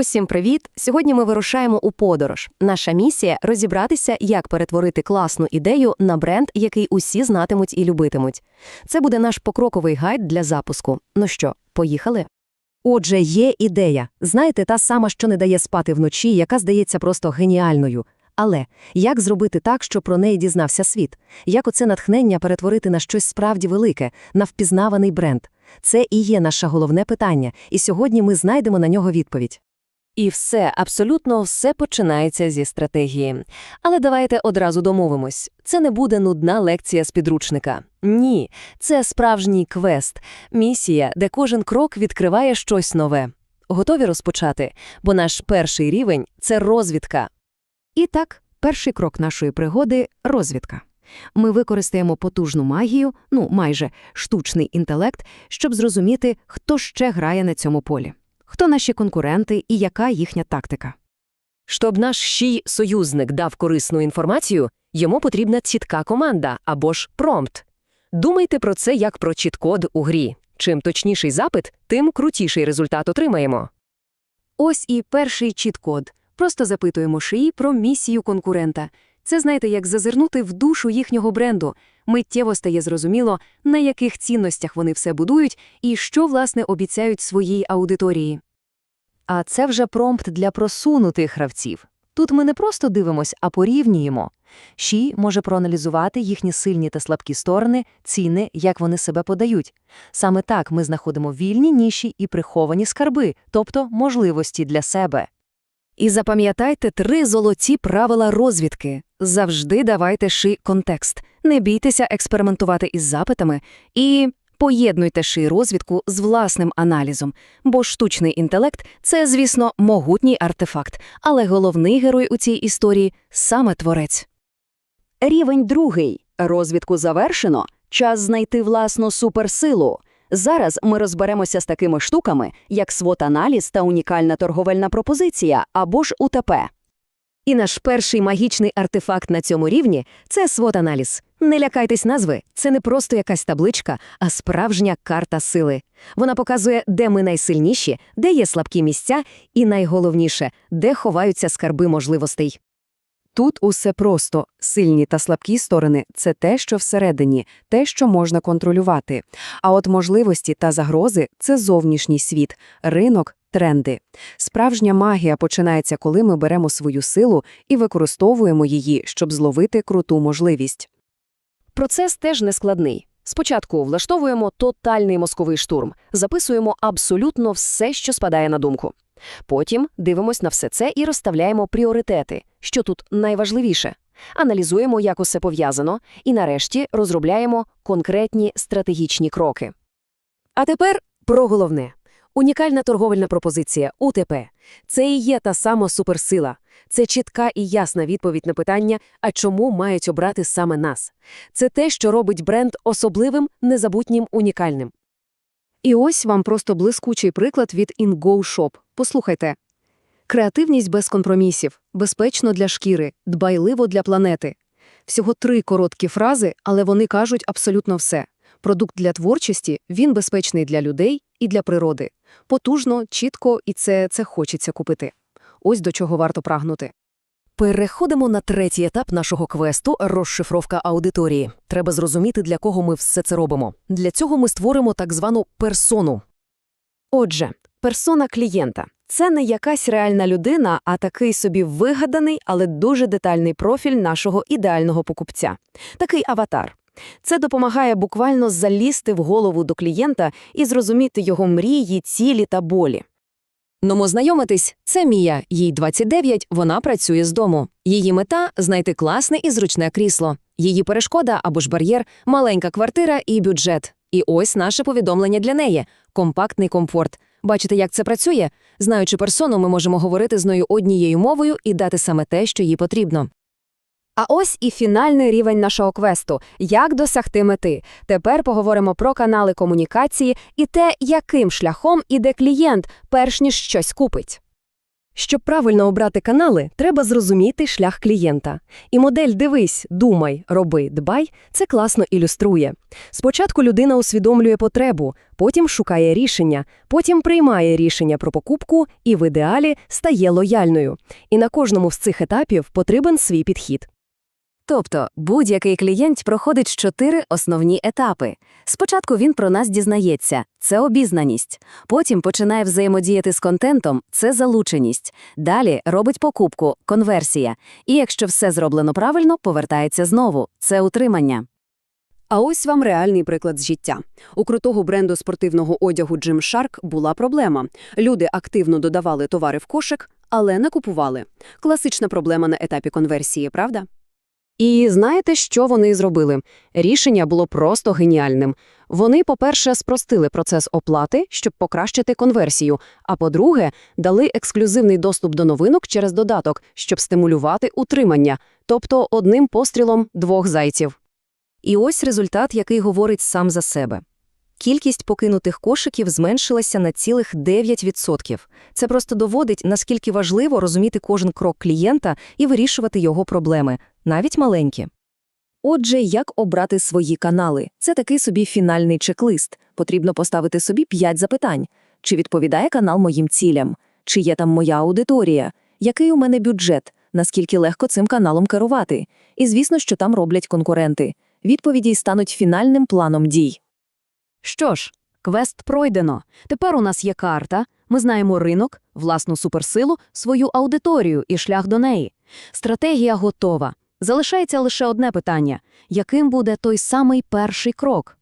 Усім привіт! Сьогодні ми вирушаємо у подорож. Наша місія розібратися, як перетворити класну ідею на бренд, який усі знатимуть і любитимуть. Це буде наш покроковий гайд для запуску. Ну що, поїхали? Отже, є ідея. Знаєте, та сама, що не дає спати вночі, яка здається просто геніальною. Але як зробити так, щоб про неї дізнався світ? Як оце натхнення перетворити на щось справді велике, на впізнаваний бренд? Це і є наше головне питання, і сьогодні ми знайдемо на нього відповідь. І все, абсолютно все починається зі стратегії. Але давайте одразу домовимось. Це не буде нудна лекція з підручника. Ні, це справжній квест, місія, де кожен крок відкриває щось нове. Готові розпочати? Бо наш перший рівень це розвідка. І так, перший крок нашої пригоди розвідка. Ми використаємо потужну магію, ну майже штучний інтелект, щоб зрозуміти, хто ще грає на цьому полі, хто наші конкуренти і яка їхня тактика. Щоб наш щій союзник дав корисну інформацію, йому потрібна чітка команда або ж промпт. Думайте про це як про чіт-код у грі. Чим точніший запит, тим крутіший результат отримаємо. Ось і перший чіт-код. Просто запитуємо шиї про місію конкурента. Це, знаєте, як зазирнути в душу їхнього бренду. Миттєво стає зрозуміло, на яких цінностях вони все будують і що, власне, обіцяють своїй аудиторії. А це вже промпт для просунутих гравців. Тут ми не просто дивимось, а порівнюємо. Ші може проаналізувати їхні сильні та слабкі сторони, ціни, як вони себе подають. Саме так ми знаходимо вільні ніші і приховані скарби, тобто можливості для себе. І запам'ятайте три золоті правила розвідки. Завжди давайте ши контекст. Не бійтеся експериментувати із запитами і поєднуйте ши розвідку з власним аналізом, бо штучний інтелект це, звісно, могутній артефакт, але головний герой у цій історії саме творець. Рівень другий. Розвідку завершено. Час знайти власну суперсилу. Зараз ми розберемося з такими штуками, як свот-аналіз та унікальна торговельна пропозиція або ж УТП. І наш перший магічний артефакт на цьому рівні це свот-аналіз. Не лякайтесь назви, це не просто якась табличка, а справжня карта сили. Вона показує, де ми найсильніші, де є слабкі місця, і найголовніше, де ховаються скарби можливостей. Тут усе просто. Сильні та слабкі сторони – це те, що всередині, те, що можна контролювати. А от можливості та загрози – це зовнішній світ, ринок, тренди. Справжня магія починається, коли ми беремо свою силу і використовуємо її, щоб зловити круту можливість. Процес теж нескладний. Спочатку влаштовуємо тотальний мозковий штурм, записуємо абсолютно все, що спадає на думку. Потім дивимось на все це і розставляємо пріоритети, що тут найважливіше. Аналізуємо, як усе пов'язано, і нарешті розробляємо конкретні стратегічні кроки. А тепер про головне. Унікальна торговельна пропозиція УТП. Це і є та сама суперсила. Це чітка і ясна відповідь на питання, а чому мають обрати саме нас. Це те, що робить бренд особливим, незабутнім, унікальним. І ось вам просто блискучий приклад від InGo Shop. Послухайте. Креативність без компромісів, безпечно для шкіри, дбайливо для планети. Всього три короткі фрази, але вони кажуть абсолютно все. Продукт для творчості, він безпечний для людей і для природи. Потужно, чітко, і це, це хочеться купити. Ось до чого варто прагнути. Переходимо на третій етап нашого квесту розшифровка аудиторії. Треба зрозуміти, для кого ми все це робимо. Для цього ми створимо так звану персону. Отже, персона клієнта – це не якась реальна людина, а такий собі вигаданий, але дуже детальний профіль нашого ідеального покупця. Такий аватар. Це допомагає буквально залізти в голову до клієнта і зрозуміти його мрії, цілі та болі. Номо знайомитись, це Мія, їй 29, вона працює з дому. Її мета – знайти класне і зручне крісло. Її перешкода або ж бар'єр – маленька квартира і бюджет. І ось наше повідомлення для неї – компактний комфорт. Бачите, як це працює? Знаючи персону, ми можемо говорити з нею однією мовою і дати саме те, що їй потрібно. А ось і фінальний рівень нашого квесту – як досягти мети. Тепер поговоримо про канали комунікації і те, яким шляхом іде клієнт, перш ніж щось купить. Щоб правильно обрати канали, треба зрозуміти шлях клієнта. І модель «дивись, думай, роби, дбай» це класно ілюструє. Спочатку людина усвідомлює потребу, потім шукає рішення, потім приймає рішення про покупку і в ідеалі стає лояльною. І на кожному з цих етапів потрібен свій підхід. Тобто будь-який клієнт проходить чотири основні етапи. Спочатку він про нас дізнається – це обізнаність. Потім починає взаємодіяти з контентом – це залученість. Далі робить покупку – конверсія. І якщо все зроблено правильно, повертається знову – це утримання. А ось вам реальний приклад з життя. У крутого бренду спортивного одягу Gymshark була проблема. Люди активно додавали товари в кошик, але не купували. Класична проблема на етапі конверсії, правда? І знаєте, що вони зробили? Рішення було просто геніальним. Вони, по-перше, спростили процес оплати, щоб покращити конверсію, а по-друге, дали ексклюзивний доступ до новинок через додаток, щоб стимулювати утримання, тобто одним пострілом двох зайців. І ось результат, який говорить сам за себе. Кількість покинутих кошиків зменшилася на цілих 9%. Це просто доводить, наскільки важливо розуміти кожен крок клієнта і вирішувати його проблеми, навіть маленькі. Отже, як обрати свої канали? Це такий собі фінальний чек-лист. Потрібно поставити собі 5 запитань. Чи відповідає канал моїм цілям? Чи є там моя аудиторія? Який у мене бюджет? Наскільки легко цим каналом керувати? І звісно, що там роблять конкуренти. Відповіді стануть фінальним планом дій. Що ж, квест пройдено. Тепер у нас є карта, ми знаємо ринок, власну суперсилу, свою аудиторію і шлях до неї. Стратегія готова. Залишається лише одне питання – яким буде той самий перший крок?